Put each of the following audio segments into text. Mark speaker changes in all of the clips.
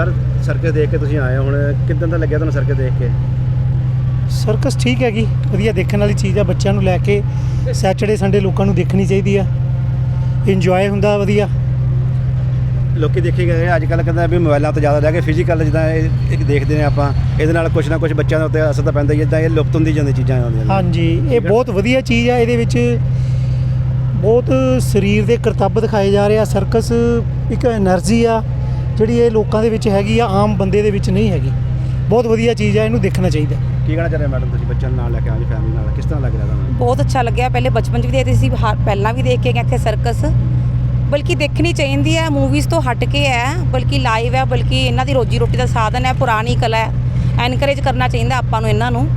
Speaker 1: Sir circus ਦੇਖ ਕੇ ਤੁਸੀਂ ਆਏ ਹੋ ਹੁਣ ਕਿਦਾਂ ਦਾ ਲੱਗਿਆ ਤੁਹਾਨੂੰ ਸਰਕਸ ਦੇਖ ਕੇ?
Speaker 2: ਸਰਕਸ ਠੀਕ ਹੈ ਜੀ ਵਧੀਆ ਦੇਖਣ ਵਾਲੀ ਚੀਜ਼ ਆ ਬੱਚਿਆਂ ਨੂੰ ਲੈ ਕੇ ਸੈਟਰਡੇ ਸੰਡੇ ਲੋਕਾਂ ਨੂੰ ਦੇਖਣੀ ਚਾਹੀਦੀ ਆ। ਇੰਜੋਏ ਹੁੰਦਾ ਵਧੀਆ।
Speaker 1: ਲੋਕੀ ਦੇਖੇ ਗਏ ਅੱਜ ਕੱਲ ਕਹਿੰਦਾ ਵੀ ਮੋਬਾਈਲਾਂ ਤੋਂ ਜ਼ਿਆਦਾ ਲੈ ਕੇ ਫਿਜ਼ੀਕਲ ਜਿੱਦਾਂ ਇਹ ਇੱਕ ਦੇਖਦੇ ਨੇ ਆਪਾਂ ਇਹਦੇ ਨਾਲ ਕੁਛ ਨਾ ਕੁਛ ਬੱਚਿਆਂ ਦੇ ਉੱਤੇ ਅਸਰ ਤਾਂ ਪੈਂਦਾ ਹੀ ਜਿੱਦਾਂ ਇਹ ਲੁਪਤ ਹੁੰਦੀ ਜਾਂਦੀ ਚੀਜ਼ਾਂ ਆਉਂਦੀਆਂ ਨੇ।
Speaker 2: ਹਾਂਜੀ ਇਹ ਬਹੁਤ ਵਧੀਆ ਚੀਜ਼ ਆ ਇਹਦੇ ਵਿੱਚ ਬਹੁਤ ਸਰੀਰ ਦੇ ਕਰਤੱਬ ਦਿਖਾਏ ਜਾ ਰਹੇ ਆ। ਸਰਕਸ ਇੱਕ એનર્ਜੀ ਆ ਜਿਹੜੀ ਇਹ ਲੋਕਾਂ ਦੇ ਵਿੱਚ ਹੈਗੀ ਆ ਆਮ ਬੰਦੇ ਦੇ ਵਿੱਚ ਨਹੀਂ ਹੈਗੀ। ਬਹੁਤ ਵਧੀਆ ਚੀਜ਼ ਆ ਇਹਨੂੰ ਦੇਖਣਾ ਚਾਹੀਦਾ।
Speaker 1: ਕੀ ਕਹਿਣਾ ਚਾਹ ਰਹੇ ਮੈਡਮ ਤੁਸੀਂ ਬੱਚਿਆਂ ਨਾਲ ਲੈ ਕੇ ਆਏ ਜੀ ਫੈਮਿਲੀ ਨਾਲ? ਕਿਸ ਤਰ੍ਹਾਂ ਲੱਗ ਰਿਹਾ ਤੁਹਾਨੂੰ?
Speaker 3: ਬਹੁਤ ਅੱਛਾ ਲੱਗਿਆ। ਪਹਿਲੇ ਬਚਪਨ 'ਚ ਵੀ ਦੇਖਦੇ ਸੀ ਹਾ- ਪਹਿਲਾਂ ਵੀ ਦੇਖ ਕੇ ਗਏ ਇੱਥੇ ਸਰਕਸ ਬਲਕਿ ਦੇਖਣੀ ਚਾਹੀਦੀ ਹੈ ਮੂਵੀਜ਼ ਤੋਂ ਹਟ ਕੇ ਹੈ ਬਲਕਿ ਲਾਈਵ ਹੈ ਬਲਕਿ ਇਹਨਾਂ ਦੀ ਰੋਜੀ ਰੋਟੀ ਦਾ ਸਾਧਨ ਹੈ ਪੁਰਾਣੀ ਕਲਾ ਹੈ ਐਨਕਰੇਜ ਕਰਨਾ ਚਾਹੀਦਾ ਆਪਾਂ ਨੂੰ ਇਹਨਾਂ ਨੂੰ।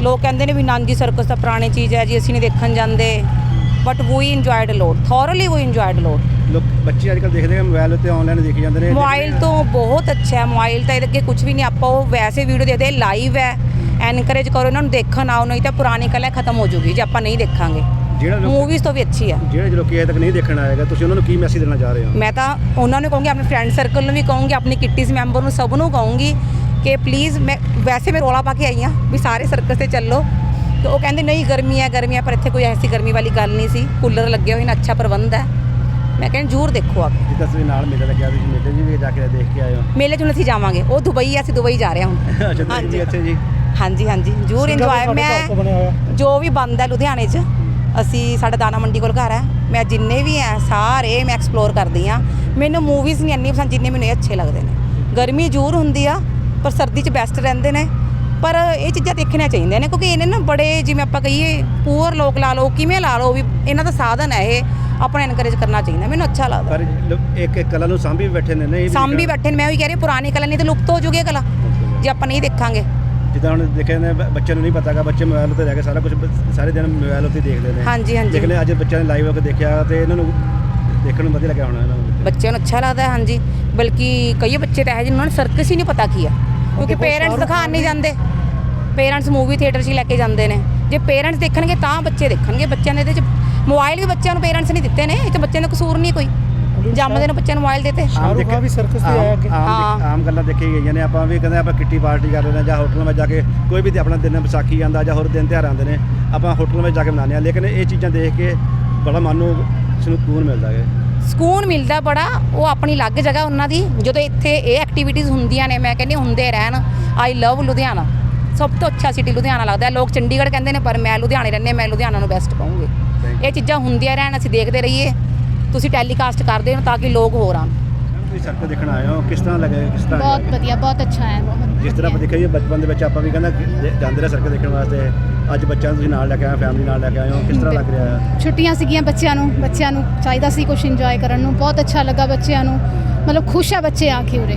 Speaker 3: ਲੋਕ ਕਹਿੰਦੇ ਨੇ ਵੀ ਨਾਂਜੀ ਸਰਕਸ ਤਾਂ ਪੁਰਾਣੀ ਚੀਜ਼ ਹੈ ਜੀ ਅਸੀਂ ਨਹੀਂ ਦੇਖਣ ਜਾਂਦੇ। But we enjoyed lot thoroughly we enjoyed lot
Speaker 1: ਲੋਕ ਬੱਚੇ ਅੱਜ ਕੱਲ੍ਹ ਦੇਖਦੇ ਆ ਮੋਬਾਈਲ ਉੱਤੇ ਆਨਲਾਈਨ ਦੇਖੀ ਜਾਂਦੇ ਨੇ।
Speaker 3: ਮੋਬਾਈਲ ਤੋਂ ਬਹੁਤ ਅੱਛਾ ਹੈ ਮੋਬਾਈਲ ਤਾਂ ਇਹਦੇ ਅੱਗੇ ਕੁਝ ਵੀ ਨਹੀਂ ਆਪਾਂ ਉਹ ਵੈਸੇ ਵੀਡੀਓ ਦੇਖਦੇ ਲਾਈਵ ਹੈ। ਐਨਕਰੇਜ ਕਰੋ ਇਹਨਾਂ ਨੂੰ ਦੇਖਣ ਆਓ ਨਹੀਂ ਤਾਂ ਪੁਰਾਣੀ ਕਲਾ ਖਤਮ ਹੋ ਜੂਗੀ ਜੇ ਆਪਾਂ ਨਹੀਂ ਦੇਖਾਂਗੇ।
Speaker 1: ਜਿਹੜਾ ਲੋਕ
Speaker 3: ਮੂਵੀਜ਼ ਤੋਂ ਵੀ ਅੱਛੀ ਹੈ।
Speaker 1: ਜਿਹੜੇ ਲੋਕੀ ਅਜੇ ਤੱਕ ਨਹੀਂ ਦੇਖਣ ਆਏਗਾ ਤੁਸੀਂ ਉਹਨਾਂ ਨੂੰ ਕੀ ਮੈਸੇਜ ਦੇਣਾ ਚਾਹ ਰਹੇ ਹੋ?
Speaker 3: ਮੈਂ ਤਾਂ ਉਹਨਾਂ ਨੂੰ ਕਹੂੰਗੀ ਆਪਣੇ ਫਰੈਂਡ ਸਰਕਲ ਨੂੰ ਵੀ ਕਹੂੰਗੀ ਆਪਣੀ ਕਿੱਟੀਜ਼ ਮੈਂਬਰ ਨੂੰ ਸਭ ਨੂੰ ਕਹੂੰਗੀ ਕਿ ਪਲੀਜ਼ ਮੈਂ ਵੈਸੇ ਮੈਂ ਰੋਲਾ ਪਾ ਕੇ ਆਈ ਹਾਂ ਵੀ ਸਾਰੇ ਸਰਕਸ ਤੇ ਚੱਲੋ। ਤੇ ਉਹ ਕਹਿੰਦੇ ਨਹੀਂ ਗਰਮੀ ਹੈ ਗਰਮੀ ਹੈ ਪਰ ਇੱਥੇ ਕੋਈ ਐਸੀ ਗਰਮੀ ਵਾਲੀ ਗੱਲ ਨਹੀਂ ਸੀ। ਕੂਲਰ ਲੱਗੇ ਹੋਏ ਨੇ ਅੱਛਾ ਪ੍ਰਬੰਧ ਹੈ। ਮੈਂ ਕਹਿੰਦੀ ਜ਼ਰੂਰ ਦੇਖੋ ਆਪ
Speaker 1: ਜਿੱਦਾਂ ਤੁਸੀਂ ਨਾਲ ਮੇਲੇ ਲੱਗਿਆ ਤੁਸੀਂ ਮੇਲੇ 'ਚ ਵੀ ਜਾ ਕੇ ਦੇਖ ਕੇ ਆਏ ਹੋ।
Speaker 3: ਮੇਲੇ 'ਚ ਹੁਣ ਅਸੀਂ ਜਾਵਾਂਗੇ। ਉਹ ਦੁਬਈ ਹੈ ਅਸੀਂ ਦੁਬਈ ਜਾ ਰਹੇ ਹਾਂ ਹੁਣ।
Speaker 1: ਅੱਛਾ ਤੁਸੀਂ ਵੀ ਇੱਥੇ ਜੀ?
Speaker 3: ਹਾਂਜੀ ਹਾਂਜੀ। ਜ਼ਰੂਰ ਇੰਜੋਏ ਮੈਂ
Speaker 2: ਬਣਿਆ ਹੋਇਆ।
Speaker 3: ਜੋ ਵੀ ਬੰਦ ਹੈ ਲੁਧਿਆਣੇ 'ਚ ਅਸੀਂ ਸਾਡਾ ਦਾਣਾ ਮੰਡੀ ਕੋਲ ਘਰ ਹੈ। ਮੈਂ ਜਿੰਨੇ ਵੀ ਹੈ ਸਾਰੇ ਮੈਂ ਐਕਸਪਲੋਰ ਕਰਦੀ ਆ ਮੈਨੂੰ ਮੂਵੀਜ਼ ਨਹੀਂ ਇੰਨੀ ਪਸੰਦ ਜਿੰਨੇ ਮੈਨੂੰ ਇਹ ਅੱਛੇ ਲੱਗਦੇ ਨੇ। ਗਰਮੀ ਜ਼ਰੂਰ ਹੁੰਦੀ ਆ ਪਰ ਸਰਦੀ 'ਚ ਬੈਸਟ ਰਹਿੰਦੇ ਨੇ। ਪਰ ਇਹ ਚੀਜ਼ਾਂ ਦੇਖਣੀਆਂ ਚਾਹੀਦੀਆਂ ਨੇ ਕਿਉਂਕਿ ਇਹਨੇ ਨਾ ਬੜੇ ਜਿਵੇਂ ਆਪਾਂ ਕਹੀਏ ਪੂਅਰ ਲੋਕ ਲਾ ਲਓ ਕਿਵੇਂ ਲਾ ਲਓ ਵੀ ਇਹਨਾਂ ਦਾ ਸਾਧਨ ਹੈ ਇਹ। ਆਪਣਾ ਐਨਕਰੇਜ ਕਰਨਾ ਚਾਹੀਦਾ ਮੈਨੂੰ ਅੱਛਾ ਲੱਗਦਾ।
Speaker 1: ਪਰ ਲੋ- ਇੱਕ ਇੱਕ ਕਲਾ ਨੂੰ ਸਾਂਭੀ ਬੈਠੇ ਨੇ ਨਹੀਂ
Speaker 3: ਸਾਂਭੀ ਬੈਠੇ ਨੇ ਮੈਂ ਵੀ ਕਹਿ ਰਹੀ ਪੁਰਾਣੀ ਕਲਾ ਨਹੀਂ ਤੇ ਲੁਪਤ ਹੋ ਜੂਗੀ ਇਹ ਕਲਾ ਜੇ ਆਪਾਂ ਨਹੀਂ ਦੇਖਾਂਗੇ।
Speaker 1: ਜਿੱਦਾਂ ਹੁਣ ਦੇਖਿਆ ਨੇ ਬ- ਬੱਚਿਆਂ ਨੂੰ ਨਹੀਂ ਪਤਾਗਾ ਬੱਚੇ ਮੋਬਾਈਲ ਉੱਤੇ ਰਹਿ ਕੇ ਸਾਰਾ ਕੁਝ ਸਾਰੇ ਦਿਨ ਮੋਬਾਈਲ ਉੱਤੇ ਹੀ ਦੇਖਦੇ ਨੇ।
Speaker 3: ਹਾਂਜੀ ਹਾਂਜੀ।
Speaker 1: ਲੇਕਿਨ ਅੱਜ ਬੱਚਿਆਂ ਨੇ ਲਾਈਵ ਹੋ ਕੇ ਦੇਖਿਆ ਤੇ ਇਹਨਾਂ ਨੂੰ ਦੇਖਣ ਨੂੰ ਵਧੀਆ ਲੱਗਿਆ ਹੋਣਾ ਇਹਨਾਂ ਨੂੰ।
Speaker 3: ਬੱਚਿਆਂ ਨੂੰ ਅੱਛਾ ਲੱਗਦਾ ਹੈ ਹਾਂਜੀ। ਬਲਕਿ ਕਈ ਬੱਚੇ ਤਾਂ ਹੈ ਜਿਨ੍ਹਾਂ ਨੂੰ ਸਰਕਸ ਹੀ ਨਹੀਂ ਪਤਾ ਕੀ ਆ। ਕਿਉਂਕਿ
Speaker 2: ਦੇਖੋ,
Speaker 3: ਪੇਰੈਂਟਸ
Speaker 2: ਸ਼ਾਹਰੁਖ
Speaker 3: ਦਿਖਾਣ ਨਹੀਂ ਜਾਂਦੇ। ਪੇਰੈਂਟਸ ਮੂਵੀ ਥੀਏਟਰ 'ਚ ਹੀ ਲੈ ਕੇ ਜਾਂਦੇ ਨੇ। ਜੇ ਪੇਰੈਂਟਸ ਦੇਖਣਗੇ ਤਾਂ ਬੱਚੇ ਦੇਖਣਗੇ ਬੱਚਿਆਂ ਦੇ ਇਹਦੇ 'ਚ ਮੋਬਾਈਲ ਵੀ ਬੱਚਿਆਂ ਨੂੰ ਪੇਰੈਂਟਸ ਨਹੀਂ ਦਿੱਤੇ ਨੇ ਇਹ ਬੱਚਿਆਂ ਦਾ ਕਸੂਰ ਨਹੀਂ ਕੋਈ। ਜੰਮਦੇ ਨੂੰ ਬੱਚਿਆਂ ਨੂੰ ਮੋਬਾਈਲ ਦਿੱਤੇ
Speaker 2: ਸ਼ਾਹਰੁਖ ਖਾਨ ਵੀ ਸਰਕਸ ਤੇ ਆਇਆ ਅੱਗੇ।
Speaker 1: ਆਮ ਆਮ ਗੱਲਾਂ ਦੇਖੀ ਗਈਆਂ ਨੇ ਆਪਾਂ ਵੀ ਕਹਿੰਦੇ ਆਪਾਂ ਕਿੱਟੀ ਪਾਰਟੀ ਕਰ ਹਾਂ ਜਾਂ ਹੋਟਲਾਂ ਵਿੱਚ ਜਾ ਕੇ ਕੋਈ ਵੀ ਤੇ ਆਪਣਾ ਦਿਨ ਵਿਸਾਖੀ ਆਉਂਦਾ ਜਾਂ ਹੋਰ ਦਿਨ ਤਿਉਹਾਰ ਆਉਂਦੇ ਨੇ ਆਪਾਂ ਹੋਟਲਾਂ ਵਿੱਚ ਜਾ ਕੇ ਮਨਾਉਂਦੇ ਹਾਂ। ਲੇਕਿਨ ਇਹ ਚੀਜ਼ਾਂ ਦੇਖ ਕੇ ਬੜਾ ਮਨ ਨੂੰ ਸਕੂਨ ਮਿਲਦਾ ਹੈ।
Speaker 3: ਸਕੂਨ ਮਿਲਦਾ ਬੜਾ ਉਹ ਆਪਣੀ ਅਲੱਗ ਜਗ੍ਹਾ ਉਹਨਾਂ ਦੀ ਜਦੋਂ ਇੱਥੇ ਇਹ ਐਕਟੀਵਿਟੀਜ਼ ਹੁੰਦੀਆਂ ਨੇ ਮੈਂ ਕਹਿੰਦੀ ਹੁੰਦੇ ਰਹਿਣ। I love Ludhiana. ਸਭ ਤੋਂ ਅੱਛਾ ਸਿਟੀ ਲੁਧਿਆਣਾ ਲੱਗਦਾ ਹੈ। ਲੋਕ ਚੰਡੀਗੜ੍ਹ ਕਹਿੰਦੇ ਨੇ ਪਰ ਮੈਂ ਲੁਧਿਆਣੇ ਰਹਿੰਦੇ ਮੈਂ ਲੁਧਿਆਣਾ ਨੂੰ ਬੈਸਟ ਕਹੂੰਗੀ ਇਹ ਚੀਜ਼ਾਂ ਹੁੰਦੀਆਂ ਰਹਿਣ ਅਸੀਂ ਦੇਖਦੇ ਰਹੀਏ ਤੁਸੀਂ ਟੈਲੀਕਾਸਟ ਕਰਦੇ ਹੋ ਤਾਂ ਕਿ ਲੋਕ ਹੋਰ ਆਉਣ
Speaker 1: ਤੁਸੀਂ ਸਰਕਲ ਦੇਖਣ ਆਏ ਹੋ ਕਿਸ ਤਰ੍ਹਾਂ ਲੱਗੇ ਕਿਸ ਤਰ੍ਹਾਂ
Speaker 4: ਬਹੁਤ
Speaker 1: ਲੱਗਾ?
Speaker 4: ਵਧੀਆ ਬਹੁਤ ਅੱਛਾ ਹੈ ਬਹੁਤ
Speaker 1: ਜਿਸ ਤਰ੍ਹਾਂ ਆਪਾਂ
Speaker 4: ਵਧੀਆ।
Speaker 1: ਦੇਖਿਆ ਜੀ ਬਚਪਨ ਦੇ ਵਿੱਚ ਆਪਾਂ ਵੀ ਕਹਿੰਦਾ ਕਿ ਦੇ- ਜਾਂਦੇ ਰਹੇ ਸਰਕਲ ਦੇਖਣ ਵਾਸਤੇ ਅੱਜ ਬੱਚਿਆਂ ਨੂੰ ਤੁਸੀਂ ਨਾਲ ਲੈ ਕੇ ਆਏ ਫੈਮਿਲੀ ਨਾਲ ਲੈ ਕੇ ਆਏ ਹੋ ਕਿਸ ਤਰ੍ਹਾਂ ਲੱਗ ਰਿਹਾ ਹੈ
Speaker 4: ਛੁੱਟੀਆਂ ਸੀਗੀਆਂ ਬੱਚਿਆਂ ਨੂੰ ਬੱਚਿਆਂ ਨੂੰ ਚਾਹੀਦਾ ਸੀ ਕੁਝ ਇੰਜੋਏ ਕਰਨ ਨੂੰ ਬਹੁਤ ਅੱਛਾ ਲੱਗਾ ਬੱਚਿਆਂ ਨੂੰ ਮਤਲਬ ਖੁਸ਼ ਆ ਬੱਚੇ ਆ ਕੇ ਉਰੇ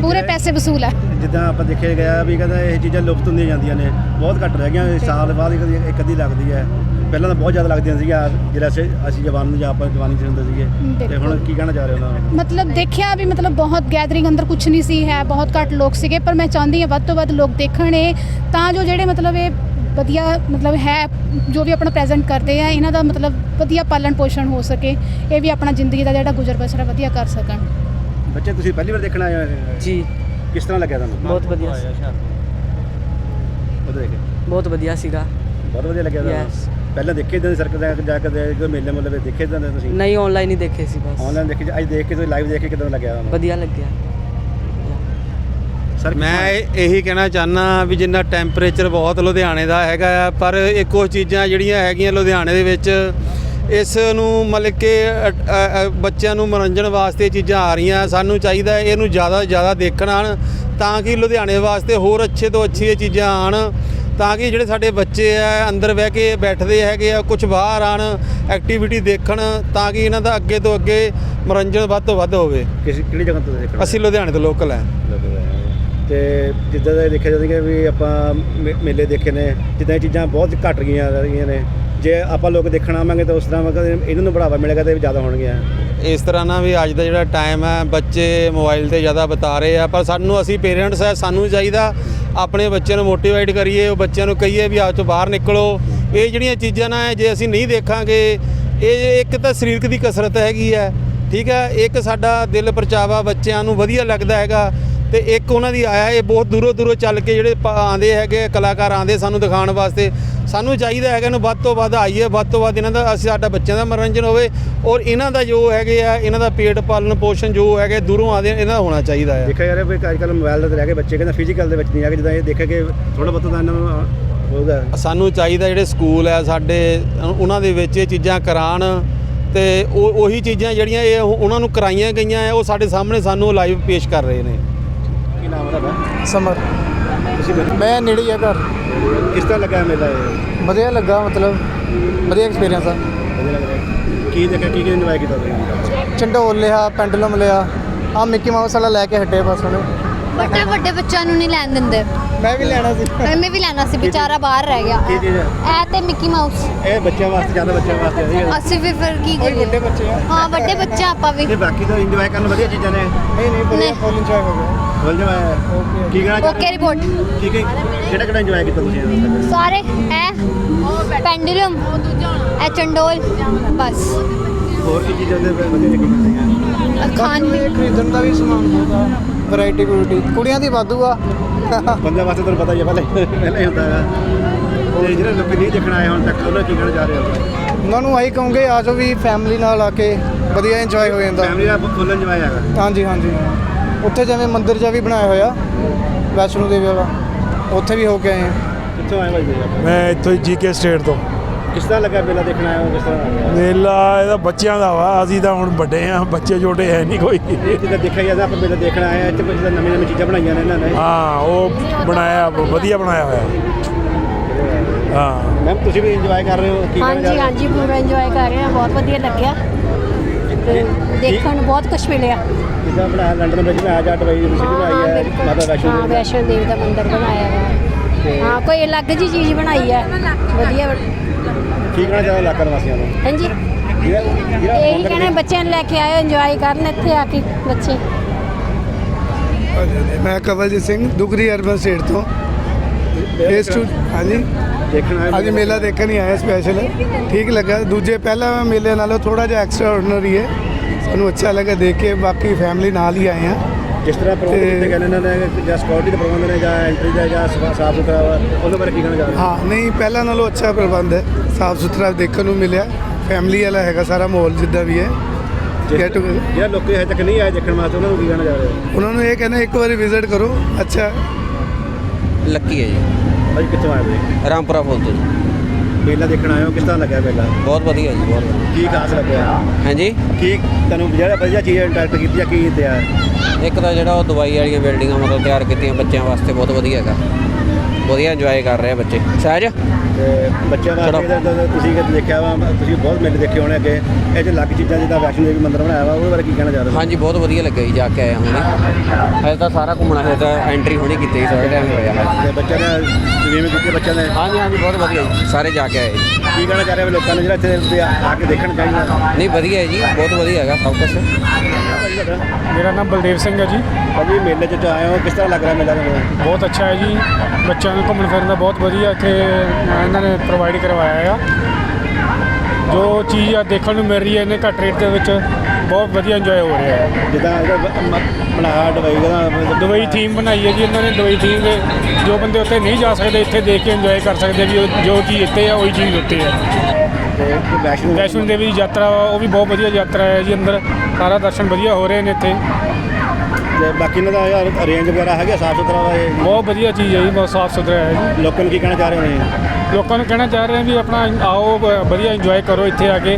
Speaker 4: ਪੂਰੇ। ਪੈਸੇ ਵਸੂਲ ਹੈ
Speaker 1: ਜਿੱਦਾਂ ਆਪਾਂ ਦੇਖਿਆ ਗਿਆ ਵੀ ਕਹਿੰਦਾ ਇਹ ਚੀਜ਼ਾਂ ਲੁਪਤ ਹੁੰਦੀਆਂ ਜਾਂਦੀਆਂ ਨੇ ਬਹੁਤ ਘੱਟ ਰਹਿ ਗਈਆਂ ਸਾਲ ਬਾਅਦ ਇੱਕ ਅੱਧੀ- ਇੱਕ ਅੱਧੀ ਲੱਗਦੀ ਹੈ ਪਹਿਲਾਂ ਤਾਂ ਬਹੁਤ ਜ਼ਿਆਦਾ ਲੱਗਦੀਆਂ ਸੀਗੀਆਂ ਜਿਹੜਾ ਅਸੀਂ ਜਵਾਨ ਜਾਂ ਆਪਾਂ ਜਵਾਨੀ 'ਚ ਹੁੰਦੇ ਸੀਗੇ ਤੇ। ਹੁਣ ਕੀ ਕਹਿਣਾ ਚਾਹ ਰਹੇ ਹੋ ਉਹਨਾਂ ਨੂੰ
Speaker 4: ਮਤਲਬ ਦੇਖਿਆ ਵੀ ਮਤਲਬ ਬਹੁਤ ਗੈਦਰਿੰਗ ਅੰਦਰ ਕੁਝ ਨਹੀਂ ਸੀ ਹੈ ਬਹੁਤ ਘੱਟ ਲੋਕ ਸੀਗੇ ਪਰ ਮੈਂ ਚਾਹੁੰਦੀ ਹਾਂ ਵੱਧ ਤੋਂ ਵੱਧ ਲੋਕ ਦੇਖਣ ਇਹ ਤਾਂ ਜੋ ਜਿਹੜੇ ਮਤਲਬ ਇਹ ਵਧੀਆ ਮਤਲਬ ਹੈ ਜੋ ਵੀ ਆਪਣਾ ਪ੍ਰੈਜ਼ੈਂਟ ਕਰਦੇ ਆ ਇਹਨਾਂ ਦਾ ਮਤਲਬ ਵਧੀਆ ਪਾਲਣ ਪੋਸ਼ਣ ਹੋ ਸਕੇ ਇਹ ਵੀ ਆਪਣਾ ਜ਼ਿੰਦਗੀ ਦਾ ਜਿਹੜਾ ਗੁਜ਼ਰ ਬਸਰ ਵਧੀਆ ਕਰ ਸਕਣ
Speaker 1: ਬੱਚੇ ਤੁਸੀਂ ਪਹਿਲੀ ਵਾਰ ਦੇਖਣ ਆਏ ਹੋ
Speaker 5: ਜੀ।
Speaker 1: ਕਿਸ ਤਰ੍ਹਾਂ ਲੱਗਿਆ ਤੁਹਾਨੂੰ?
Speaker 5: ਬਹੁਤ ਵਧੀਆ ਸੀ।
Speaker 1: ਉਹ ਦੇਖ।
Speaker 5: ਬਹੁਤ ਵਧੀਆ ਸੀਗਾ।
Speaker 1: ਬਹੁਤ ਵਧੀਆ ਲੱਗਿਆ ਤੁਹਾਨੂੰ. ਪਹਿਲਾਂ ਦੇਖੇ ਇਦਾਂ ਸਰਕਲ ਜਾ ਕੇ ਜਾ ਕੇ ਦੇ- ਕੋਈ ਮੇਲੇ ਮੁੱਲੇ ਵਿੱਚ ਦੇਖੇ ਇਦਾਂ ਦੇ ਤੁਸੀਂ?
Speaker 5: ਨਹੀਂ ਆਨਲਾਈਨ ਹੀ ਦੇਖੇ ਸੀ ਬਸ।
Speaker 1: ਆਨਲਾਈਨ ਦੇਖੇ ਅੱਜ ਦੇਖ ਕੇ ਤੁਸੀਂ ਲਾਈਵ ਦੇਖ ਕੇ ਕਿਦਾਂ ਲੱਗਿਆ ਤੁਹਾਨੂੰ?
Speaker 5: ਵਧੀਆ ਲੱਗਿਆ।
Speaker 1: ਸਰ
Speaker 6: ਮੈਂ ਇਹ- ਕਹਿਣਾ ਚਾਹਨਾ ਵੀ ਜਿੰਨਾ ਟੈਂਪਰੇਚਰ ਬਹੁਤ ਲੁਧਿਆਣੇ ਦਾ ਹੈਗਾ ਆ ਪਰ ਇੱਕ ਚੀਜ਼ਾਂ ਜਿਹੜੀਆਂ ਹੈਗੀਆਂ ਲੁਧਿਆਣੇ ਦੇ ਵਿੱਚ ਇਸ ਨੂੰ ਮਤਲਬ ਕਿ ਬੱਚਿਆਂ ਨੂੰ ਮਨੋਰੰਜਨ ਵਾਸਤੇ ਚੀਜ਼ਾਂ ਆ ਰਹੀਆਂ। ਸਾਨੂੰ ਚਾਹੀਦਾ ਇਹਨੂੰ ਜ਼ਿਆਦਾ ਜ਼ਿਆਦਾ ਦੇਖਣ ਆਣ ਤਾਂ ਕਿ ਲੁਧਿਆਣੇ ਵਾਸਤੇ ਹੋਰ ਅੱਛੇ ਤੋਂ ਅੱਛੀ ਇਹ ਚੀਜ਼ਾਂ ਆਣ ਤਾਂ ਕਿ ਜਿਹੜੇ ਸਾਡੇ ਬੱਚੇ ਆ ਅੰਦਰ ਬਹਿ ਕੇ ਬੈਠਦੇ ਹੈਗੇ ਆ ਕੁਝ ਬਾਹਰ ਆਣ ਐਕਟੀਵਿਟੀ ਦੇਖਣ ਤਾਂ ਕਿ ਇਹਨਾਂ ਦਾ ਅੱਗੇ ਤੋਂ ਅੱਗੇ ਮਨੋਰੰਜਨ ਵੱਧ ਤੋਂ ਵੱਧ ਹੋਵੇ।
Speaker 1: ਕਿਸ ਕਿਹੜੀ ਜਗ੍ਹਾ ਤੋਂ ਦੇਖਣਾ
Speaker 6: ਅਸੀਂ ਲੁਧਿਆਣੇ ਤੋਂ ਲੋਕਲ ਹੈ।
Speaker 1: ਤੇ ਜਿੱਦਾਂ ਦਾ ਇਹ ਦੇਖਿਆ ਜਾਂਦਾ ਕਿ ਵੀ ਆਪਾਂ ਮੇਲੇ ਦੇਖੇ ਨੇ ਜਿੱਦਾਂ ਇਹ ਚੀਜ਼ਾਂ ਬਹੁਤ ਘਟ ਗਈਆਂ ਰਹੀਆਂ ਨੇ ਜੇ ਆਪਾਂ ਲੋਕ ਦੇਖਣ ਆਵਾਂਗੇ ਤਾਂ ਉਸ ਤਰ੍ਹਾਂ ਇਹਨਾਂ ਨੂੰ ਬੜਾਵਾ ਮਿਲੇਗਾ ਤੇ ਜ਼ਿਆਦਾ ਹੋਣਗੇ
Speaker 6: ਇਸ ਤਰ੍ਹਾਂ ਨਾ ਵੀ ਅੱਜ ਦਾ ਜਿਹੜਾ ਟਾਈਮ ਹੈ, ਬੱਚੇ ਮੋਬਾਈਲ ਤੇ ਜ਼ਿਆਦਾ ਬਿਤਾ ਰਹੇ ਆ, ਪਰ ਸਾਨੂੰ ਅਸੀਂ ਪੇਰੈਂਟਸ ਹੈ ਸਾਨੂੰ ਚਾਹੀਦਾ ਆਪਣੇ ਬੱਚਿਆਂ ਨੂੰ ਮੋਟੀਵੇਟ ਕਰੀਏ, ਉਹ ਬੱਚਿਆਂ ਨੂੰ ਕਹੀਏ ਵੀ ਆਪ ਤੋਂ ਬਾਹਰ ਨਿਕਲੋ। ਇਹ ਜਿਹੜੀਆਂ ਚੀਜ਼ਾਂ ਨਾ ਜੇ ਅਸੀਂ ਨਹੀਂ ਦੇਖਾਂਗੇ, ਇਹ ਇੱਕ ਤਾਂ ਸਰੀਰਕ ਦੀ ਕਸਰਤ ਹੈਗੀ ਹੈ, ਠੀਕ ਹੈ? ਇੱਕ ਸਾਡਾ ਦਿਲ ਪਰਚਾਵਾ ਬੱਚਿਆਂ ਨੂੰ ਵਧੀਆ ਲੱਗਦਾ ਹੈਗਾ ਤੇ ਇੱਕ ਉਹਨਾਂ ਦੀ ਆਇਆ ਇਹ ਬਹੁਤ ਦੂਰੋਂ ਦੂਰੋਂ ਚੱਲ ਕੇ ਜਿਹੜੇ ਆਉਂਦੇ ਹੈਗੇ ਕਲਾਕਾਰ ਆਉਂਦੇ ਸਾਨੂੰ ਦਿਖਾਉਣ ਵਾਸਤੇ। ਸਾਨੂੰ ਚਾਹੀਦਾ ਹੈਗਾ ਇਹਨੂੰ ਵੱਧ ਤੋਂ ਵੱਧ ਆਈਏ ਵੱਧ ਤੋਂ ਵੱਧ ਇਹਨਾਂ ਦਾ ਅਸੀਂ ਸਾਡਾ ਬੱਚਿਆਂ ਦਾ ਮਨੋਰੰਜਨ ਹੋਵੇ ਔਰ ਇਹਨਾਂ ਦਾ ਜੋ ਹੈਗੇ ਆ ਇਹਨਾਂ ਦਾ ਪੇਟ ਪਾਲਣ ਪੋਸ਼ਣ ਜੋ ਹੈਗੇ ਦੂਰੋਂ ਆਉਂਦੇ ਇਹਨਾਂ ਦਾ ਹੋਣਾ ਚਾਹੀਦਾ ਹੈ
Speaker 1: ਦੇਖਿਆ ਯਾਰ ਵੀ ਅੱਜ ਕੱਲ੍ਹ ਮੋਬਾਈਲ ਦੇ ਰਹਿ ਗਏ ਬੱਚੇ ਕਹਿੰਦੇ ਫਿਜ਼ੀਕਲ ਦੇ ਵਿੱਚ ਨਹੀਂ ਆ ਕਿ ਜਿੱਦਾਂ ਇਹ ਦੇਖੇ ਕਿ ਥੋੜਾ ਬਹੁਤ ਤਾਂ ਇਹਨਾਂ ਨੂੰ ਹੋਊਗਾ।
Speaker 6: ਸਾਨੂੰ ਚਾਹੀਦਾ ਜਿਹੜੇ ਸਕੂਲ ਆ ਸਾਡੇ ਉਹਨਾਂ ਦੇ ਵਿੱਚ ਇਹ ਚੀਜ਼ਾਂ ਕਰਾਣ ਤੇ ਉਹ ਉਹੀ ਚੀਜ਼ਾਂ ਜਿਹੜੀਆਂ ਇਹ ਉਹ- ਉਹਨਾਂ ਨੂੰ ਕਰਾਈਆਂ ਗਈਆਂ ਆ ਉਹ ਸਾਡੇ ਸਾਹਮਣੇ ਸਾਨੂੰ ਲਾਈਵ ਪੇਸ਼ ਕਰ ਰਹੇ ਨੇ।
Speaker 1: ਕੀ ਤੁਹਾਡਾ
Speaker 7: ਸਮਰ।
Speaker 1: ਤੁਸੀਂ ਮੈਨੂੰ-
Speaker 7: ਮੈਂ ਨੇੜੇ ਹੀ ਆ ਘਰ।
Speaker 1: ਕਿਸ ਤਰ੍ਹਾਂ ਲੱਗਾ ਮੇਲਾ ਇਹ?
Speaker 7: ਵਧੀਆ ਲੱਗਾ ਮਤਲਬ ਵਧੀਆ ਐਕਸਪੀਰੀਅੰਸ ਆ।
Speaker 1: ਵਧੀਆ ਲੱਗ ਰਿਹਾ। ਕੀ ਦੇਖਿਆ ਕੀ ਕੀ ਇੰਜੋਏ ਕੀਤਾ ਤੁਸੀਂ?
Speaker 7: ਚੰਡੋਲ ਲਿਆ ਪੈਂਡਲਮ ਲਿਆ। ਆ ਮਿੱਕੀ ਮਾਊਸ ਵਾਲਾ ਲੈ ਕੇ ਹਟੇ ਬਸ ਹੁਣ।
Speaker 8: ਵੱਡੇ ਵੱਡੇ ਬੱਚਿਆਂ ਨੂੰ ਨਹੀਂ ਲੈਣ ਦਿੰਦੇ।
Speaker 7: ਮੈਂ ਵੀ ਲੈਣਾ ਸੀ।
Speaker 8: ਮੈਂ ਵੀ ਲੈਣਾ ਸੀ ਵਿਚਾਰਾ ਬਾਹਰ ਰਹਿ ਗਿਆ।
Speaker 1: ਕੀ ਚੀਜ਼ ਹੈ
Speaker 8: ਐ ਤੇ ਮਿੱਕੀ ਮਾਊਸ
Speaker 1: ਇਹ ਬੱਚਿਆਂ ਵਾਸਤੇ ਜ਼ਿਆਦਾ ਬੱਚਿਆਂ ਵਾਸਤੇ ਹੈ ਜੀ।
Speaker 8: ਅਸੀਂ ਵੀ ਫਿਰ ਕੀ
Speaker 7: ਕੋਈ
Speaker 8: ਕਰੀਏ?
Speaker 7: ਵੱਡੇ ਬੱਚੇ ਆ।
Speaker 8: ਹਾਂ ਵੱਡੇ ਬੱਚੇ ਆਪਾਂ ਵੀ।
Speaker 1: ਇਹ ਬਾਕੀ ਤਾਂ ਇੰਜੋਏ ਕਰਨ ਵਧੀਆ ਚੀਜ਼ਾਂ ਨੇ।
Speaker 7: ਨਹੀਂ ਨਹੀਂ ਵਧੀਆ
Speaker 8: ਨਹੀਂ।
Speaker 7: ਫੁੱਲ ਇੰਜੋਏ ਹੋ ਗਿਆ।
Speaker 1: ਬੋਲ ਜਾ ਮੈਂ ਕੀ ਕਹਿਣਾ
Speaker 8: ਓਕੇ ਰਿਪੋਰਟ
Speaker 1: ਕੀ ਕੀ ਕਿਹੜਾ ਕਿਹੜਾ ਇੰਜੋਏ ਕੀਤਾ ਤੁਸੀਂ ਇਹਦੇ ਵਿੱਚ?
Speaker 8: ਸਾਰੇ ਐ। ਪੈਂਡੂਲਮ ਐ ਚੰਡੋਲ ਬਸ।
Speaker 1: ਹੋਰ ਕੀ ਚੀਜ਼ਾਂ ਦੇ ਵਧੀਆ ਲੱਗੀਆਂ
Speaker 8: ਖਾਣ
Speaker 7: ਬਾਕੀ ਇਹ ਖਰੀਦਣ ਦਾ ਵੀ ਸਮਾਨ ਆ ਵੈਰਾਈਟੀ ਵੈਰਾਈਟੀ ਕੁੜੀਆਂ ਦੀ ਵਾਧੂ ਆ।
Speaker 1: ਬੰਦੇ ਵਾਸਤੇ ਤੁਹਾਨੂੰ ਪਤਾ ਹੀ ਹੈ ਪਹਿਲੇ ਪਹਿਲੇ ਹੀ ਹੁੰਦਾ ਹੈ ਤੇ ਜਿਹੜੇ ਲੋਕ ਨਹੀਂ ਦੇਖਣ ਆਏ ਹੁਣ ਤੱਕ ਉਹਨਾਂ ਕੀ ਕਹਿਣਾ ਚਾਹ ਰਹੇ ਹੋ
Speaker 7: ਉਹਨਾਂ ਨੂੰ ਆਹੀ ਕਹੂੰਗੇ ਆ ਜਾਓ ਵੀ ਫੈਮਿਲੀ ਨਾਲ ਆ ਕੇ ਵਧੀਆ ਇੰਜੋਏ ਹੋ ਜਾਂਦਾ।
Speaker 1: ਫੈਮਿਲੀ ਦਾ ਫੁੱਲ ਇੰਜੋਏ ਹੈਗਾ।
Speaker 7: ਹਾਂਜੀ ਹਾਂਜੀ। ਉੱਥੇ ਜਿਵੇਂ ਮੰਦਿਰ ਜਿਹਾ ਵੀ ਬਣਾਇਆ ਹੋਇਆ ਵੈਸ਼ਨੋ ਦੇਵੀ ਵਾਲਾ ਉੱਥੇ ਵੀ ਹੋ ਕੇ ਆਏ ਆ
Speaker 1: ਕਿੱਥੋਂ ਆਏ ਭਾਈ ਜੀ ਆਪਾਂ?
Speaker 9: ਮੈਂ ਇੱਥੋਂ ਜੀਕੇ ਸਟੇਟ ਤੋਂ।
Speaker 1: ਕਿਸ ਤਰ੍ਹਾਂ ਲੱਗਾ ਮੇਲਾ ਦੇਖਣ ਆਏ ਹੋ ਕਿਸ ਤਰ੍ਹਾਂ
Speaker 9: ਮੇਲਾ ਇਹਦਾ ਬੱਚਿਆਂ ਦਾ ਵਾ ਅਸੀਂ ਤਾਂ ਹੁਣ ਵੱਡੇ ਆ ਬੱਚੇ ਛੋਟੇ ਹੈ ਨਹੀਂ ਕੋਈ।
Speaker 1: ਇਹ ਜਿੱਦਾਂ ਦੇਖਿਆ ਜਾਂਦਾ ਆਪਾਂ ਮੇਲਾ ਦੇਖਣ ਆਏ ਆ ਇੱਥੇ ਕੁਝ ਨਵੀਂ ਨਵੀਂ ਚੀਜ਼ਾਂ ਬਣਾਈਆਂ ਨੇ ਇਹਨਾਂ ਨੇ।
Speaker 9: ਹਾਂ ਉਹ ਬਣਾਇਆ ਵਧੀਆ ਬਣਾਇਆ ਹੋਇਆ। ਹਾਂ।
Speaker 1: ਮੈਮ ਤੁਸੀਂ ਵੀ ਇੰਜੋਏ ਕਰ ਰਹੇ ਹੋ ਕੀ ਕਹਿਣਾ
Speaker 10: ਹਾਂਜੀ
Speaker 1: ਹੋ?
Speaker 10: ਹਾਂਜੀ ਪੂਰਾ ਇੰਜੋਏ ਕਰ ਰਹੇ ਹਾਂ ਬਹੁਤ ਵਧੀਆ ਲੱਗਿਆ। ਤੇ ਦੇਖਣ ਨੂੰ ਬਹੁਤ ਕੁਝ ਮਿਲਿਆ।
Speaker 1: ਜਿੱਦਾਂ ਬਣਾਇਆ? ਲੰਡਨ ਵਿੱਚ ਬਣਾਇਆ ਜਾਂ ਦੁਬਈ ਵਿੱਚ
Speaker 10: ਹਾਂ
Speaker 1: ਬਣਾਈ
Speaker 10: ਹਾਂ ਬਿਲਕੁਲ।
Speaker 1: ਮਾਤਾ ਵੈਸ਼ਨੋ
Speaker 10: ਹਾਂ
Speaker 1: ਦੇਵੀ ਦਾ।
Speaker 10: ਵੈਸ਼ਨੋ ਦੇਵੀ ਦਾ ਮੰਦਿਰ ਬਣਾਇਆ ਹੈ ਹਾਂ ਕੋਈ ਅਲੱਗ ਜੀ ਚੀਜ਼ ਬਣਾਈ ਹੈ। ਵਧੀਆ।
Speaker 1: ਕੀ ਕਹਿਣਾ ਚਾਹੁੰਦਾ ਇਲਾਕਾ ਨਿਵਾਸੀਆਂ ਨੂੰ?
Speaker 10: ਹਾਂਜੀ।
Speaker 1: ਜਿਹੜਾ ਜਿਹੜਾ
Speaker 10: ਇਹੀ ਕਹਿਣਾ ਬੱਚਿਆਂ ਨੂੰ ਲੈ ਕੇ ਆਇਓ ਇੰਜੋਏ ਕਰਨ ਇੱਥੇ ਆ ਕੇ ਬੱਚੇ।
Speaker 11: ਮੈਂ ਕਵਲਜੀਤ ਸਿੰਘ ਦੁਗਰੀ ਅਰਬਨ ਸਟੇਟ ਤੋਂ। ਫੇਸ ਟੂ ਹਾਂਜੀ।
Speaker 1: ਦੇਖਣ ਆਏ
Speaker 11: ਅੱਜ ਮੇਲਾ ਦੇਖਣ ਹੀ ਆਇਆ ਸਪੈਸ਼ਲ ਠੀਕ ਲੱਗਾ। ਦੂਜੇ ਪਹਿਲਾਂ ਮੇਲੇ ਨਾਲੋਂ ਥੋੜਾ ਜਿਹਾ ਐਕਸਟਰਾ ਆਰਡੀਨਰੀ ਹੈ। ਸਾਨੂੰ ਅੱਛਾ ਲੱਗਾ ਦੇਖ ਕੇ। ਬਾਕੀ ਫੈਮਿਲੀ ਨਾਲ ਹੀ ਆਏ ਆ
Speaker 1: ਜਿਸ ਤਰ੍ਹਾਂ ਪ੍ਰਬੰਧ
Speaker 11: ਤੇ-
Speaker 1: ਕੀਤੇ ਗਏ ਨੇ ਜਾਂ ਸਿਕਿਉਰਿਟੀ ਦੇ ਪ੍ਰਬੰਧ ਨੇ ਜਾਂ ਐਂਟਰੀ ਦਾ ਜਾਂ ਸਫਾ- ਸੁਥਰਾ ਉਹਦੇ ਬਾਰੇ ਕੀ ਕਹਿਣਾ ਚਾਹ ਰਹੇ ਹੋ?
Speaker 11: ਹਾਂ ਨਹੀਂ ਪਹਿਲਾਂ ਨਾਲੋਂ ਅੱਛਾ ਪ੍ਰਬੰਧ ਹੈ। ਸਾਫ਼ ਸੁਥਰਾ ਦੇਖਣ ਨੂੰ ਮਿਲਿਆ। ਫੈਮਿਲੀ ਵਾਲਾ ਹੈਗਾ ਸਾਰਾ ਮਾਹੌਲ ਜਿੱਦਾਂ ਵੀ ਹੈ। ਗੈਟ ਟੂ
Speaker 1: ਜਿਹੜਾ ਲੋਕੀ ਹਜੇ ਤੱਕ ਨਹੀਂ ਆਏ ਦੇਖਣ ਵਾਸਤੇ ਉਹਨਾਂ ਨੂੰ ਕੀ ਕਹਿਣਾ ਚਾਹ ਰਹੇ
Speaker 11: ਉਹਨਾਂ ਨੂੰ ਇਹ ਕਹਿੰਦਾ ਇੱਕ ਵਾਰੀ ਵਿਜ਼ਿਟ ਕਰੋ। ਅੱਛਾ।
Speaker 12: ਲੱਕੀ ਹੈ ਜੀ।
Speaker 1: ਭਾਈ ਕਿੱਥੋਂ ਆਏ ਹੋ
Speaker 12: ਰਾਮਪੁਰਾ ਫੁੱਲ ਤੋਂ ਜੀ।
Speaker 1: ਮੇਲਾ ਦੇਖਣ ਆਏ ਹੋ? ਕਿਸ ਤਰ੍ਹਾਂ ਲੱਗਿਆ ਮੇਲਾ?
Speaker 12: ਬਹੁਤ ਵਧੀਆ ਜੀ ਬਹੁਤ ਵਧੀਆ।
Speaker 1: ਕੀ ਖਾਸ ਲੱਗਿਆ?
Speaker 12: ਹਾਂਜੀ?
Speaker 1: ਕੀ ਤੁਹਾਨੂੰ ਜਿਹੜਾ ਵਧੀਆ ਚੀਜ਼ ਇੰਟਰੈਕਟ ਕੀਤੀ ਆ ਕੀ ਦਿਆ
Speaker 12: ਇੱਕ ਤਾਂ ਜਿਹੜਾ ਉਹ ਦਵਾਈ ਵਾਲੀਆਂ ਬਿਲਡਿੰਗਾਂ ਮਤਲਬ ਤਿਆਰ ਕੀਤੀਆਂ ਬੱਚਿਆਂ ਵਾਸਤੇ ਬਹੁਤ ਵਧੀਆ ਹੈਗਾ। ਵਧੀਆ ਇੰਜੋਏ ਕਰ ਰਹੇ ਆ ਬੱਚੇ। ਸਹਿਜ?
Speaker 1: ਤੇ ਬੱਚਿਆਂ ਵਾਸਤੇ
Speaker 12: ਚਲੋ।
Speaker 1: ਇਹਦਾ- ਇਹਦਾ ਤੁਸੀਂ ਕਿਤੇ ਦੇਖਿਆ ਵਾ ਤੁਸੀਂ ਬਹੁਤ ਮੇਲੇ ਦੇਖੇ ਹੋਣੇ ਅੱਗੇ। ਇਹ 'ਚ ਲੱਗ ਚੀਜ਼ਾਂ ਜਿੱਦਾਂ ਵੈਸ਼ਨੋ ਦੇਵੀ ਮੰਦਿਰ ਬਣਾਇਆ ਵਾ ਉਹਦੇ ਬਾਰੇ ਕੀ ਕਹਿਣਾ ਚਾਹ ਰਹੇ ਹੋ
Speaker 12: ਹਾਂਜੀ ਬਹੁਤ ਵਧੀਆ ਲੱਗਿਆ ਜੀ ਜਾ ਕੇ ਆਇਆ ਹੁਣੇ। ਹਜੇ ਤਾਂ ਸਾਰਾ ਘੁੰਮਣਾ ਹੈ ਤਾਂ ਐਂਟਰੀ ਹੋਣੀ ਕੀਤੀ ਜੀ ਥੋੜਾ ਟਾਈਮ ਹੋਇਆ ਹੈ
Speaker 1: ਤੇ ਬੱਚਿਆਂ ਨੇ ਜਿਵੇਂ ਕੀਤੇ ਬੱਚਿਆਂ ਨੇ
Speaker 12: ਹਾਂਜੀ ਹਾਂਜੀ ਬਹੁਤ ਵਧੀਆ ਜੀ ਸਾਰੇ ਜਾ ਕੇ ਆਏ। ਜੀ
Speaker 1: ਕੀ ਕਹਿਣਾ ਚਾਹ ਰਹੇ ਹੋ ਲੋਕਾਂ ਨੇ ਜਿਹੜਾ ਇੱਥੇ ਆ ਆ ਕੇ ਦੇਖਣ ਚਾਹੀਦਾ
Speaker 12: ਨਹੀਂ ਵਧੀਆ ਹੈ ਜੀ ਬਹੁਤ ਵਧੀਆ ਹੈਗਾ ਸਭ ਕੁਝ
Speaker 7: ਮੇਰਾ ਨਾਮ ਬਲਦੇਵ ਸਿੰਘ ਹੈ ਜੀ।
Speaker 1: ਭਾਜੀ ਮੇਲੇ 'ਚ ਆਏ ਹੋ ਕਿਸ ਤਰ੍ਹਾਂ ਲੱਗ ਰਿਹਾ ਮੇਲਾ ਤੁਹਾਨੂੰ?
Speaker 7: ਬਹੁਤ ਅੱਛਾ ਹੈ ਜੀ ਬੱਚਿਆਂ ਨੂੰ ਘੁੰਮਣ ਫਿਰਨ ਦਾ ਬਹੁਤ ਵਧੀਆ ਇੱਥੇ ਇਹਨਾਂ ਨੇ ਪ੍ਰੋਵਾਈਡ ਕਰਵਾਇਆ ਆ ਜੋ ਚੀਜ਼ ਆ ਦੇਖਣ ਨੂੰ ਮਿਲ ਰਹੀ ਹੈ ਇਹਨੇ ਘੱਟ ਰੇਟ ਦੇ ਵਿੱਚ ਬਹੁਤ ਵਧੀਆ ਇੰਜੋਏ ਹੋ ਰਿਹਾ ਹੈ।
Speaker 1: ਜਿੱਦਾਂ ਇਹਦਾ ਬ- ਮ- ਬਣਾਇਆ ਡਬਈ ਦਾ
Speaker 7: ਦੁਬਈ ਥੀਮ ਬਣਾਈ ਹੈ ਜੀ ਇਹਨਾਂ ਨੇ ਦੁਬਈ ਥੀਮ ਦੇ। ਜੋ ਬੰਦੇ ਉੱਥੇ ਨਹੀਂ ਜਾ ਸਕਦੇ ਇੱਥੇ ਦੇਖ ਕੇ ਇੰਜੋਏ ਕਰ ਸਕਦੇ ਵੀ ਉਹ- ਜੋ ਚੀਜ਼ ਇੱਥੇ ਆ ਉਹੀ ਚੀਜ਼ ਉੱਥੇ ਹੈ
Speaker 1: ਤੇ ਵੈਸ਼ਨੋ
Speaker 7: ਵੈਸ਼ਨੋ ਦੇਵੀ ਦੀ ਯਾਤਰਾ ਵਾ, ਉਹ ਵੀ ਬਹੁਤ ਵਧੀਆ ਯਾਤਰਾ ਹੈ ਜੀ ਅੰਦਰ। ਸਾਰਾ ਦਰਸ਼ਨ ਵਧੀਆ ਹੋ ਰਹੇ ਨੇ ਇੱਥੇ।
Speaker 1: ਤੇ ਬਾਕੀ ਇਹਨਾਂ ਦਾ ਯਾਰ ਅਰੇਂਜ ਵਗੈਰਾ ਹੈਗਾ ਸਾਫ਼ ਸੁਥਰਾ ਵਾ ਇਹ।
Speaker 7: ਬਹੁਤ ਵਧੀਆ ਚੀਜ਼ ਹੈ ਜੀ ਬਹੁਤ ਸਾਫ਼ ਸੁਥਰਾ ਹੈ ਜੀ।
Speaker 1: ਲੋਕਾਂ ਨੂੰ ਕੀ ਕਹਿਣਾ ਚਾਹ ਰਹੇ ਹੋ?
Speaker 7: ਲੋਕਾਂ ਨੂੰ ਕਹਿਣਾ ਚਾਹ ਰਹੇ ਹਾਂ ਵੀ ਆਪਣਾ ਆਓ ਵਧੀਆ ਇੰਜੋਏ ਕਰੋ ਇੱਥੇ ਆ ਕੇ।